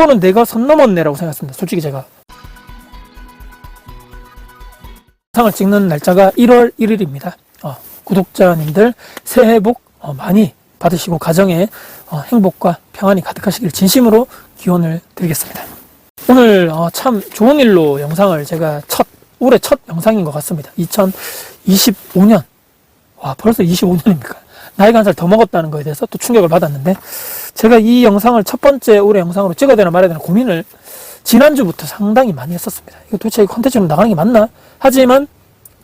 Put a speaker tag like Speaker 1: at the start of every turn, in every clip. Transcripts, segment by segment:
Speaker 1: 이거는 내가 선 넘었네라고 생각했습니다. 솔직히 제가. 영상을 찍는 날짜가 1월 1일입니다. 어, 구독자님들 새해 복 어, 많이 받으시고 가정에 어, 행복과 평안이 가득하시길 진심으로 기원을 드리겠습니다. 오늘 어, 참 좋은 일로 영상을 제가 첫 올해 첫 영상인 것 같습니다. 2025년 와 벌써 25년입니까? 나이가 한 살 더 먹었다는 거에 대해서 또 충격을 받았는데 제가 이 영상을 첫 번째 올해 영상으로 찍어야 되나 말아야 되나 고민을 지난주부터 상당히 많이 했었습니다. 이거 도대체 이 컨텐츠로 나가는 게 맞나? 하지만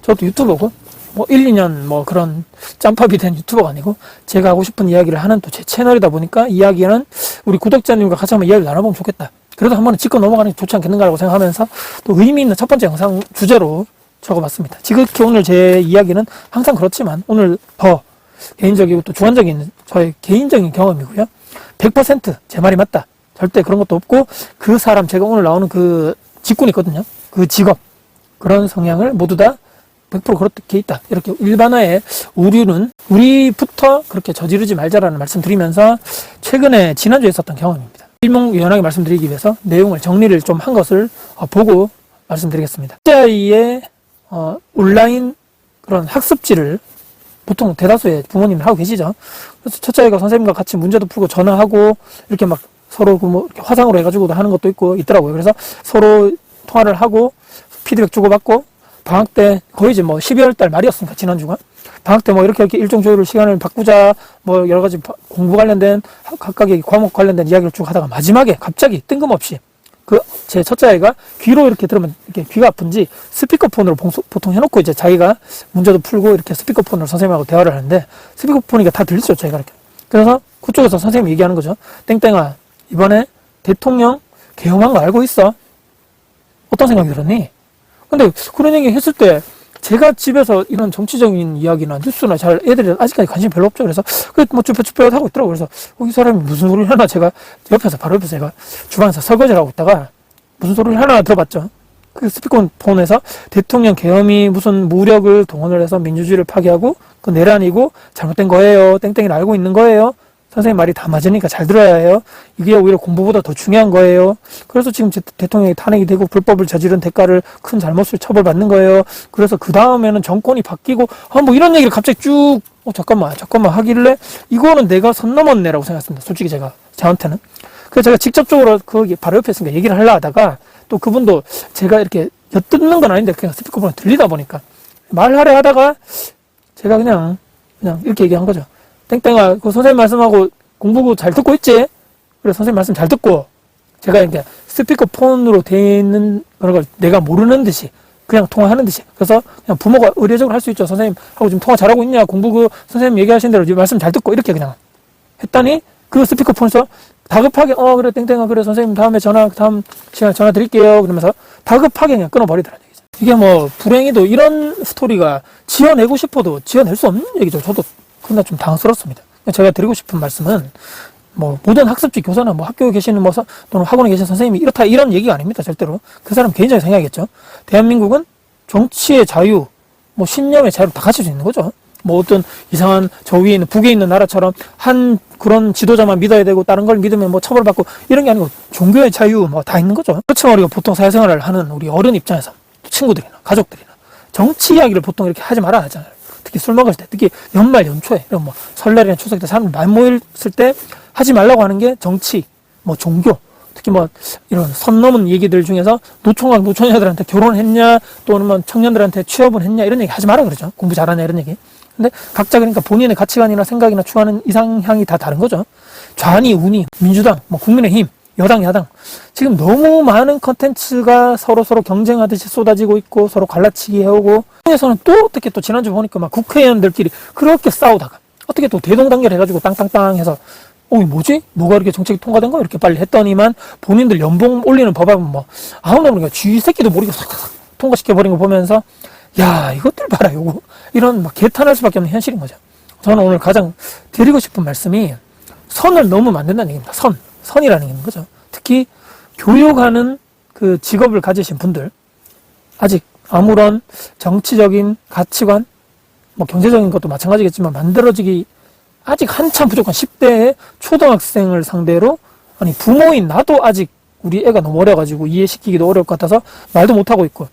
Speaker 1: 저도 유튜버고 뭐 1, 2년 뭐 그런 짬밥이 된 유튜버가 아니고 제가 하고 싶은 이야기를 하는 또 제 채널이다 보니까 이야기는 우리 구독자님과 같이 한번 이야기를 나눠보면 좋겠다. 그래도 한 번에 짚고 넘어가는 게 좋지 않겠는가라고 생각하면서 또 의미 있는 첫 번째 영상 주제로 적어봤습니다. 지극히 오늘 제 이야기는 항상 그렇지만 오늘 더 개인적이고 또 주관적인 저의 개인적인 경험이고요. 100%제 말이 맞다. 절대 그런 것도 없고 그 사람 제가 오늘 나오는 그 직군이 있거든요. 그 직업 그런 성향을 모두 다 100% 그렇게 있다. 이렇게 일반화의 우류는 우리부터 그렇게 저지르지 말자라는 말씀 드리면서 최근에 지난주에 있었던 경험입니다. 일목요연하게 말씀드리기 위해서 내용을 정리를 좀 한 것을 어, 보고 말씀드리겠습니다. 자이의 어, 온라인 그런 학습지를 보통 대다수의 부모님이 하고 계시죠. 그래서 첫째 아이가 선생님과 같이 문제도 풀고 전화하고 이렇게 막 서로 그뭐 화상으로 해가지고도 하는 것도 있고 있더라고요. 그래서 서로 통화를 하고 피드백 주고받고 방학 때 거의 이제 뭐 12월 달 말이었으니까 지난주가 방학 때 뭐 이렇게 이렇게 일정 조율을 시간을 바꾸자 뭐 여러 가지 바- 공부 관련된 하- 각각의 과목 관련된 이야기를 쭉 하다가 마지막에 갑자기 뜬금없이 그 제 첫째 아이가 귀로 이렇게 들으면 이렇게 귀가 아픈지 스피커폰으로 봉- 보통 해놓고 이제 자기가 문제도 풀고 이렇게 스피커폰으로 선생님하고 대화를 하는데 스피커폰이가 다 들리죠 저희가 이렇게. 그래서 그쪽에서 선생님이 얘기하는 거죠. 땡땡아 이번에 대통령 개엄한 거 알고 있어? 어떤 생각이 들었니? 근데 그런 얘기 했을 때 제가 집에서 이런 정치적인 이야기나 뉴스나 잘 애들이 아직까지 관심이 별로 없죠. 그래서 그뭐 쭈뼛쭈뼛 하고 있더라고요. 그래서 어, 이 사람이 무슨 소리를 하나 제가 옆에서 바로 옆에서 제가 주방에서 설거지를 하고 있다가 무슨 소리를 하나 들어봤죠. 그 스피커폰에서 대통령 계엄이 무슨 무력을 동원을 해서 민주주의를 파괴하고 그 내란이고 잘못된 거예요. 땡땡이를 알고 있는 거예요. 선생님 말이 다 맞으니까 잘 들어야 해요. 이게 오히려 공부보다 더 중요한 거예요. 그래서 지금 제- 대통령이 탄핵이 되고 불법을 저지른 대가를 큰 잘못을 처벌받는 거예요. 그래서 그 다음에는 정권이 바뀌고 아 뭐 이런 얘기를 갑자기 쭉 어, 잠깐만 잠깐만 하길래 이거는 내가 선 넘었네라고 생각했습니다. 솔직히 제가 저한테는. 그래서 제가 직접적으로 거기 바로 옆에 있으니까 얘기를 하려 하다가 또 그분도 제가 이렇게 엿듣는 건 아닌데 그냥 스피커폰에 들리다 보니까 말하려 하다가 제가 그냥 그냥 이렇게 얘기한 거죠. 땡땡아, 그 선생님 말씀하고 공부 잘 듣고 있지? 그래, 선생님 말씀 잘 듣고, 제가 이렇게 스피커폰으로 돼 있는 그런 걸 내가 모르는 듯이, 그냥 통화하는 듯이. 그래서 그냥 부모가 의례적으로 할 수 있죠. 선생님 하고 지금 통화 잘하고 있냐? 공부 그 선생님 얘기하신 대로 말씀 잘 듣고, 이렇게 그냥 했더니 그 스피커폰에서 다급하게, 어, 그래, 땡땡아, 그래, 선생님 다음에 전화, 다음 시간에 전화 드릴게요. 그러면서 다급하게 그냥 끊어버리더라는 얘기죠. 이게 뭐, 불행히도 이런 스토리가 지어내고 싶어도 지어낼 수 없는 얘기죠. 저도 근데 좀 당황스럽습니다. 제가 드리고 싶은 말씀은 뭐 모든 학습지 교사나 뭐 학교에 계시는 뭐 서- 또는 학원에 계신 선생님이 이렇다 이런 얘기가 아닙니다. 절대로 그 사람 개인적인 생각이겠죠. 대한민국은 정치의 자유, 뭐 신념의 자유를 다 가질 수 있는 거죠. 뭐 어떤 이상한 저 위에 있는 북에 있는 나라처럼 한 그런 지도자만 믿어야 되고 다른 걸 믿으면 뭐 처벌받고 이런 게 아니고 종교의 자유 뭐 다 있는 거죠. 그렇지만 우리가 보통 사회생활을 하는 우리 어른 입장에서 친구들이나 가족들이나 정치 이야기를 보통 이렇게 하지 말아야 하잖아요. 특히 술 먹을 때, 특히 연말 연초에 이런 뭐 설날이나 추석 때 사람 많이 모였을 때 하지 말라고 하는 게 정치, 뭐 종교, 특히 뭐 이런 선 넘은 얘기들 중에서 노총각 노처녀들한테 결혼했냐 또는 뭐 청년들한테 취업은 했냐 이런 얘기 하지 마라 그러죠. 공부 잘하냐 이런 얘기. 근데 각자 그러니까 본인의 가치관이나 생각이나 추구하는 이상향이 다 다른 거죠. 좌니 우니 민주당, 뭐 국민의힘, 여당, 야당. 지금 너무 많은 컨텐츠가 서로 서로 경쟁하듯이 쏟아지고 있고 서로 갈라치기 해오고 에서는 또 어떻게 또 지난주 보니까 막 국회의원들끼리 그렇게 싸우다가 어떻게 또 대동단결 해가지고 땅땅땅 해서 어, 이 뭐지? 뭐가 이렇게 정책이 통과된 거야? 이렇게 빨리 했더니만 본인들 연봉 올리는 법안은 뭐 아무나 모르니까 쥐 새끼도 모르게 싹싹 통과시켜버린 거 보면서 야 이것들 봐라 요거 이런 막 개탄할 수밖에 없는 현실인 거죠. 저는 오늘 가장 드리고 싶은 말씀이 선을 안 된다는 얘기입니다. 선. 선이라는 게 거죠. 특히 교육하는 그 직업을 가지신 분들 아직 아무런 정치적인 가치관 뭐 경제적인 것도 마찬가지겠지만 만들어지기 아직 한참 부족한 10대의 초등학생을 상대로 아니 부모인 나도 아직 우리 애가 너무 어려가지고 이해시키기도 어려울 것 같아서 말도 못하고 있고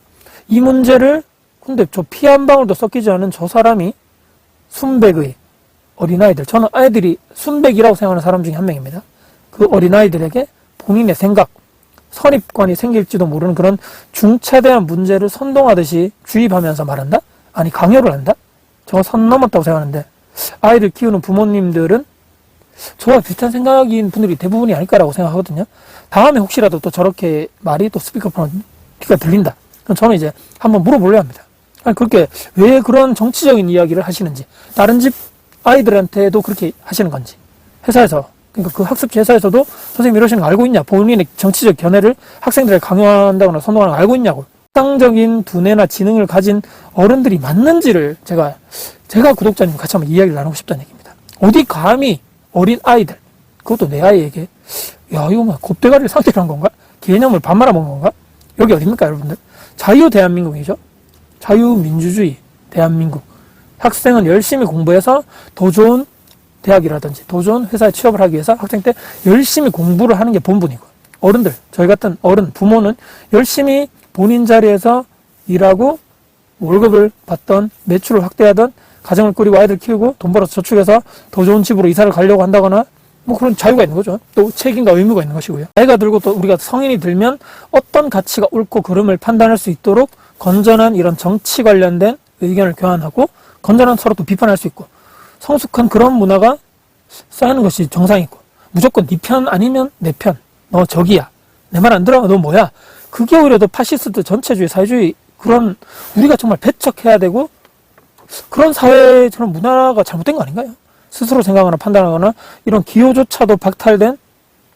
Speaker 1: 이 문제를 근데 저 피 한 방울도 섞이지 않은 저 사람이 순백의 어린아이들 저는 아이들이 순백이라고 생각하는 사람 중에 한 명입니다. 그 어린아이들에게 본인의 생각 선입관이 생길지도 모르는 그런 중차대한 문제를 선동하듯이 주입하면서 말한다? 아니 강요를 한다? 저거 선 넘었다고 생각하는데 아이를 키우는 부모님들은 저와 비슷한 생각인 분들이 대부분이 아닐까라고 생각하거든요. 다음에 혹시라도 또 저렇게 말이 또 스피커폰 귀가 들린다. 그럼 저는 이제 한번 물어보려 합니다. 아니 그렇게 왜 그런 정치적인 이야기를 하시는지 다른 집 아이들한테도 그렇게 하시는 건지 회사에서 그러니까 그 학습지 회사에서도 선생님 이러시는 거 알고 있냐 본인의 정치적 견해를 학생들에 강요한다거나 선동하는 거 알고 있냐고 상적인 두뇌나 지능을 가진 어른들이 맞는지를 제가 제가 구독자님 같이 한번 이야기를 나누고 싶다는 얘기입니다. 어디 감히 어린 아이들 그것도 내 아이에게 야 이거 뭐 곱대가리를 상대로 한 건가? 개념을 반 말아먹은 건가? 여기 어딥니까 여러분들? 자유 대한민국이죠. 자유민주주의 대한민국. 학생은 열심히 공부해서 더 좋은 대학이라든지 더 좋은 회사에 취업을 하기 위해서 학생 때 열심히 공부를 하는 게 본분이고 어른들 저희 같은 어른 부모는 열심히 본인 자리에서 일하고 월급을 받던 매출을 확대하던 가정을 꾸리고 아이들 키우고 돈 벌어서 저축해서 더 좋은 집으로 이사를 가려고 한다거나 뭐 그런 자유가 있는 거죠. 또 책임과 의무가 있는 것이고요. 나이가 들고 또 우리가 성인이 들면 어떤 가치가 옳고 그름을 판단할 수 있도록 건전한 이런 정치 관련된 의견을 교환하고 건전한 서로 또 비판할 수 있고 성숙한 그런 문화가 쌓이는 것이 정상이고 무조건 네 편 아니면 내 편. 너 적이야. 내 말 안 들어? 너 뭐야? 그게 오히려 더 파시스트 전체주의 사회주의 그런 우리가 정말 배척해야 되고 그런 사회 저런 문화가 잘못된 거 아닌가요? 스스로 생각하거나 판단하거나 이런 기호조차도 박탈된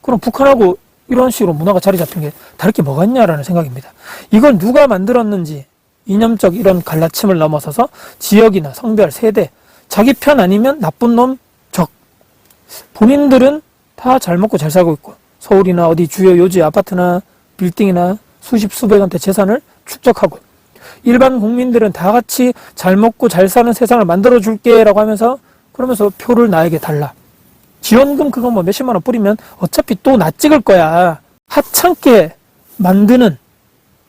Speaker 1: 그런 북한하고 이런 식으로 문화가 자리 잡힌 게 다를 게 뭐가 있냐라는 생각입니다. 이걸 누가 만들었는지 이념적 이런 갈라침을 넘어서서 지역이나 성별, 세대, 자기 편 아니면 나쁜 놈, 적. 본인들은 다 잘 먹고 잘 살고 있고 서울이나 어디 주요 요지 아파트나 빌딩이나 수십 수백원대 재산을 축적하고 일반 국민들은 다 같이 잘 먹고 잘 사는 세상을 만들어 줄게라고 하면서 그러면서 표를 나에게 달라. 지원금 그거 뭐 몇십만 원 뿌리면 어차피 또 나 찍을 거야. 하찮게 만드는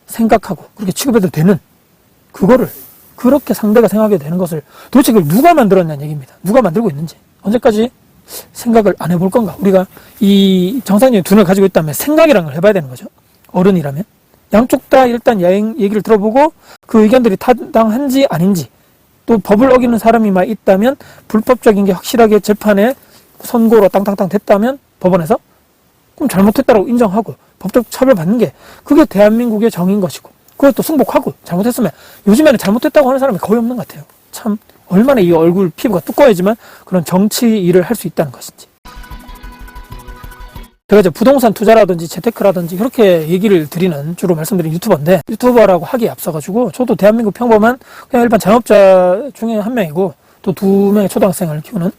Speaker 1: 생각하고 그렇게 취급해도 되는 그거를 그렇게 상대가 생각하게 되는 것을 도대체 그걸 누가 만들었냐는 얘기입니다. 누가 만들고 있는지 언제까지 생각을 안 해볼 건가? 우리가 이 정상적인 눈을 가지고 있다면 생각이라는 걸 해봐야 되는 거죠. 어른이라면 양쪽 다 일단 여행 얘기를 들어보고 그 의견들이 타당한지 아닌지 또 법을 어기는 사람이 막 있다면 불법적인 게 확실하게 재판에 선고로 땅땅땅 됐다면 법원에서 그럼 잘못했다고 인정하고 법적 처벌받는 게 그게 대한민국의 정인 것이고 그것도 승복하고 잘못했으면 요즘에는 잘못했다고 하는 사람이 거의 없는 것 같아요. 참 얼마나 이 얼굴 피부가 두꺼워지만 그런 정치 일을 할 수 있다는 것인지. 제가 이제 부동산 투자라든지 재테크라든지 그렇게 얘기를 드리는 주로 말씀드린 유튜버인데 유튜버라고 하기에 앞서가지고 저도 대한민국 평범한 그냥 일반 자영업자 중에 한 명이고 또 두 명의 초등학생을 키우는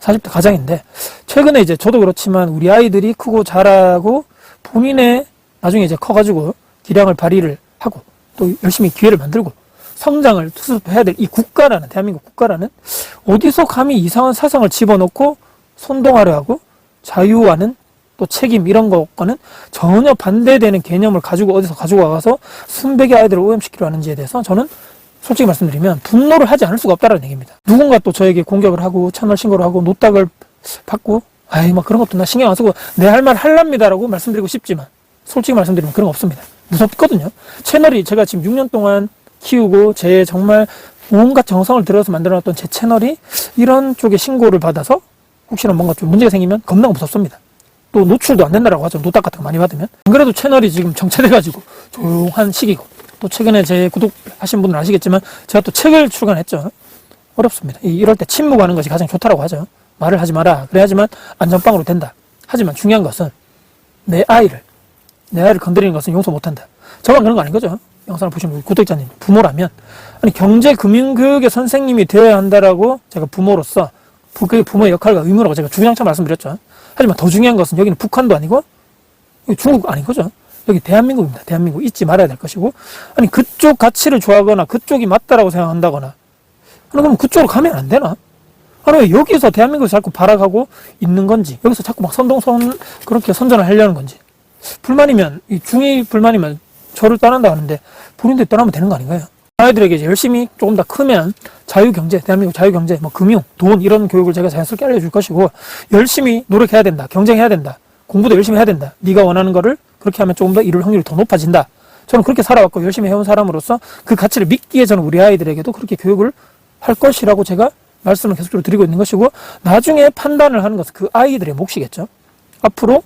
Speaker 1: 40대 가장인데 최근에 이제 저도 그렇지만 우리 아이들이 크고 자라고 본인의 나중에 이제 커가지고 기량을 발휘를 하고 또 열심히 기회를 만들고 성장을 스스로 해야 될 이 국가라는 대한민국 국가라는 어디서 감히 이상한 사상을 집어넣고 선동하려 하고 자유와는 또 책임 이런 것과는 전혀 반대되는 개념을 가지고 어디서 가지고 와서 순백의 아이들을 오염시키려 하는지에 대해서 저는 솔직히 말씀드리면 분노를 하지 않을 수가 없다는 얘기입니다. 누군가 또 저에게 공격을 하고 채널 신고를 하고 노딱을 받고 아이 막 그런 것도 나 신경 안 쓰고 내 할 말 할랍니다라고 말씀드리고 싶지만 솔직히 말씀드리면 그런 거 없습니다. 무섭거든요. 채널이 제가 지금 6년 동안 키우고 제 정말 온갖 정성을 들여서 만들어놨던 제 채널이 이런 쪽에 신고를 받아서 혹시나 뭔가 좀 문제가 생기면 겁나 무섭습니다. 또 노출도 안 된다라고 하죠. 노딱 같은 거 많이 받으면. 안 그래도 채널이 지금 정체돼가지고 조용한 시기고 또 최근에 제 구독하신 분들 아시겠지만 제가 또 책을 출간했죠. 어렵습니다. 이- 이럴 때 침묵하는 것이 가장 좋다라고 하죠. 말을 하지 마라. 그래야지만 안전빵으로 된다. 하지만 중요한 것은 내 아이를 내 아이를 건드리는 것은 용서 못한다. 저만 그런 거 아닌 거죠. 영상을 우리 구독자님 부모라면 아니 경제 금융 교육의 선생님이 되어야 한다라고 제가 부모로서 부- 그게 부모의 역할과 의무라고 제가 주장차 말씀드렸죠. 하지만 더 중요한 것은 여기는 북한도 아니고 중국 아닌 거죠. 여기 대한민국입니다. 대한민국 잊지 말아야 될 것이고 아니 그쪽 가치를 좋아하거나 그쪽이 맞다라고 생각한다거나 아니 그럼 그쪽으로 가면 안 되나? 아니 왜 여기서 대한민국에서 자꾸 발악하고 있는 건지 여기서 자꾸 막 선동선 그렇게 선전을 하려는 건지 불만이면 이 중이 불만이면 저를 떠난다 하는데 본인들 떠나면 되는 거 아닌가요? 아이들에게 이제 열심히 조금 더 크면 자유경제, 대한민국 자유경제, 뭐 금융, 돈 이런 교육을 제가 자연스럽게 알려줄 것이고 열심히 노력해야 된다, 경쟁해야 된다, 공부도 열심히 해야 된다. 네가 원하는 거를 그렇게 하면 조금 더 이룰 확률이 더 높아진다. 저는 그렇게 살아왔고 열심히 해온 사람으로서 그 가치를 믿기에 저는 우리 아이들에게도 그렇게 교육을 할 것이라고 제가 말씀을 계속적으로 드리고 있는 것이고 나중에 판단을 하는 것은 그 아이들의 몫이겠죠. 앞으로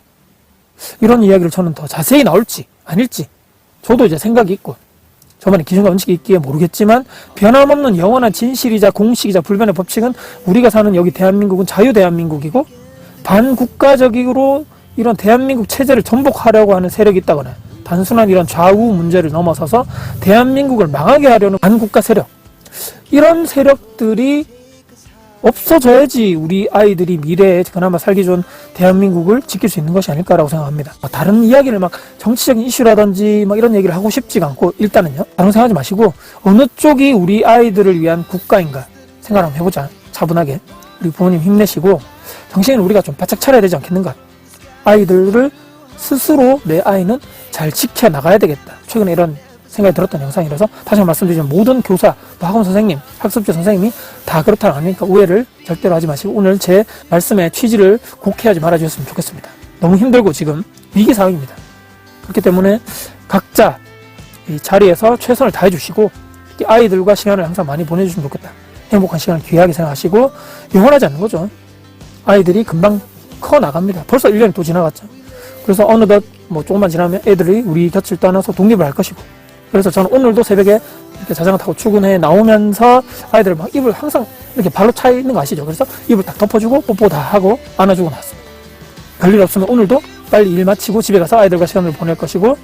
Speaker 1: 이런 이야기를 저는 더 자세히 나올지 아닐지 저도 이제 생각이 있고 저만의 기준과 원칙이 있기에 모르겠지만 변함없는 영원한 진실이자 공식이자 불변의 법칙은 우리가 사는 여기 대한민국은 자유 대한민국이고 반국가적으로 이런 대한민국 체제를 전복하려고 하는 세력이 있다거나 단순한 이런 좌우 문제를 넘어서서 대한민국을 망하게 하려는 반국가 세력 이런 세력들이 없어져야지 우리 아이들이 미래에 그나마 살기 좋은 대한민국을 지킬 수 있는 것이 아닐까라고 생각합니다. 뭐 다른 이야기를 막 정치적인 이슈라든지 막 이런 얘기를 하고 싶지가 않고 일단은요. 다른 생각하지 마시고 어느 쪽이 우리 아이들을 위한 국가인가 생각 한번 해보자. 차분하게. 우리 부모님 힘내시고 정신을 우리가 좀 바짝 차려야 되지 않겠는가. 아이들을 스스로 내 아이는 잘 지켜나가야 되겠다. 최근에 이런 생각이 들었던 영상이라서 다시 말씀드리면 모든 교사, 뭐 학원 선생님, 학습지 선생님이 다 그렇다는 아니니까 오해를 절대로 하지 마시고 오늘 제 말씀의 취지를 곡해하지 말아주셨으면 좋겠습니다. 너무 힘들고 지금 위기 상황입니다. 그렇기 때문에 각자 이 자리에서 최선을 다해 주시고 아이들과 시간을 항상 많이 보내주시면 좋겠다. 행복한 시간을 귀하게 생각하시고 영원하지 않는 거죠. 아이들이 금방 커 나갑니다. 벌써 1년이 또 지나갔죠. 그래서 어느덧 뭐 조금만 지나면 애들이 우리 곁을 떠나서 독립을 할 것이고 그래서 저는 오늘도 새벽에 이렇게 자전거 타고 출근해 나오면서 아이들 막 입을 항상 이렇게 발로 차 있는 거 아시죠? 그래서 입을 딱 덮어주고 뽀뽀 다 하고 안아주고 나왔습니다. 별일 없으면 오늘도 빨리 일 마치고 집에 가서 아이들과 시간을 보낼 것이고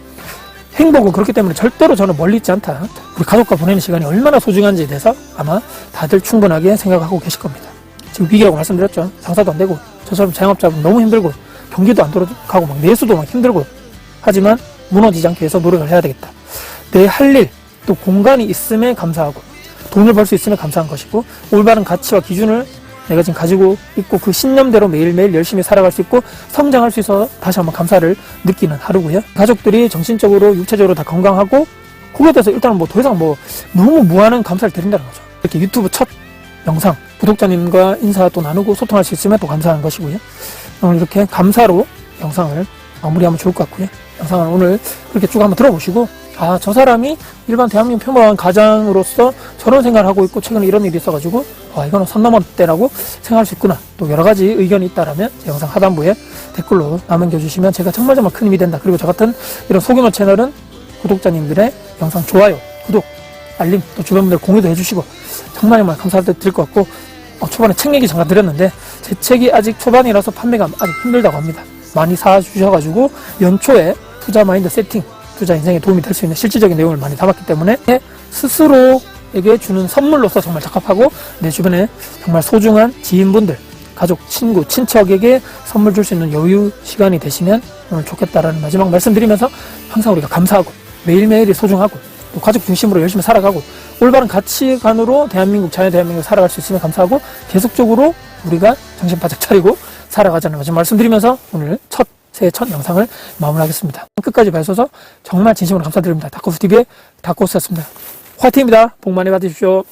Speaker 1: 행복은 그렇기 때문에 절대로 저는 멀리 있지 않다. 우리 가족과 보내는 시간이 얼마나 소중한지에 대해서 아마 다들 충분하게 생각하고 계실 겁니다. 지금 위기라고 말씀드렸죠. 장사도 안 되고 저처럼 자영업자분 너무 힘들고 경기도 안 돌아가고 막 내수도 막 힘들고 하지만 무너지지 않기 위해서 노력을 해야 되겠다. 내 할 일, 또 공간이 있음에 감사하고 돈을 벌 수 있으면 감사한 것이고 올바른 가치와 기준을 내가 지금 가지고 있고 그 신념대로 매일매일 열심히 살아갈 수 있고 성장할 수 있어서 다시 한번 감사를 느끼는 하루고요. 가족들이 정신적으로 육체적으로 다 건강하고 그거에 대해서 일단은 뭐 더 이상 뭐 너무 무한한 감사를 드린다는 거죠. 이렇게 유튜브 첫 영상 구독자님과 인사 또 나누고 소통할 수 있으면 또 감사한 것이고요. 오늘 이렇게 감사로 영상을 마무리하면 좋을 것 같고요. 영상을 오늘 그렇게 쭉 한번 들어보시고 아 저 사람이 일반 대한민국 평범한 가장으로서 저런 생각을 하고 있고 최근에 이런 일이 있어가지고 아 이거는 선 넘었대라고 생각할 수 있구나 또 여러 가지 의견이 있다라면 제 영상 하단부에 댓글로 남겨주시면 제가 정말 정말 큰 힘이 된다 그리고 저 같은 이런 소규모 채널은 구독자님들의 영상 좋아요 구독 알림 또 주변 분들 공유도 해주시고 정말 정말 감사드릴 것 같고 어, 초반에 책 얘기 잠깐 드렸는데 제 책이 아직 초반이라서 판매가 아직 힘들다고 합니다. 많이 사주셔가지고 연초에 투자 마인드 세팅, 투자 인생에 도움이 될 수 있는 실질적인 내용을 많이 담았기 때문에 스스로에게 주는 선물로서 정말 적합하고 내 주변에 정말 소중한 지인분들, 가족, 친구, 친척에게 선물 줄 수 있는 여유 시간이 되시면 오늘 좋겠다라는 마지막 말씀드리면서 항상 우리가 감사하고 매일매일이 소중하고 또 가족 중심으로 열심히 살아가고 올바른 가치관으로 대한민국 자유 대한민국 살아갈 수 있으면 감사하고 계속적으로 우리가 정신 바짝 차리고 살아가자는 마지막 말씀드리면서 오늘 첫 새해 첫 영상을 마무리하겠습니다. 끝까지 봐주셔서 정말 진심으로 감사드립니다. 다코스 TV의 다코스였습니다. 화이팅입니다. 복 많이 받으십시오.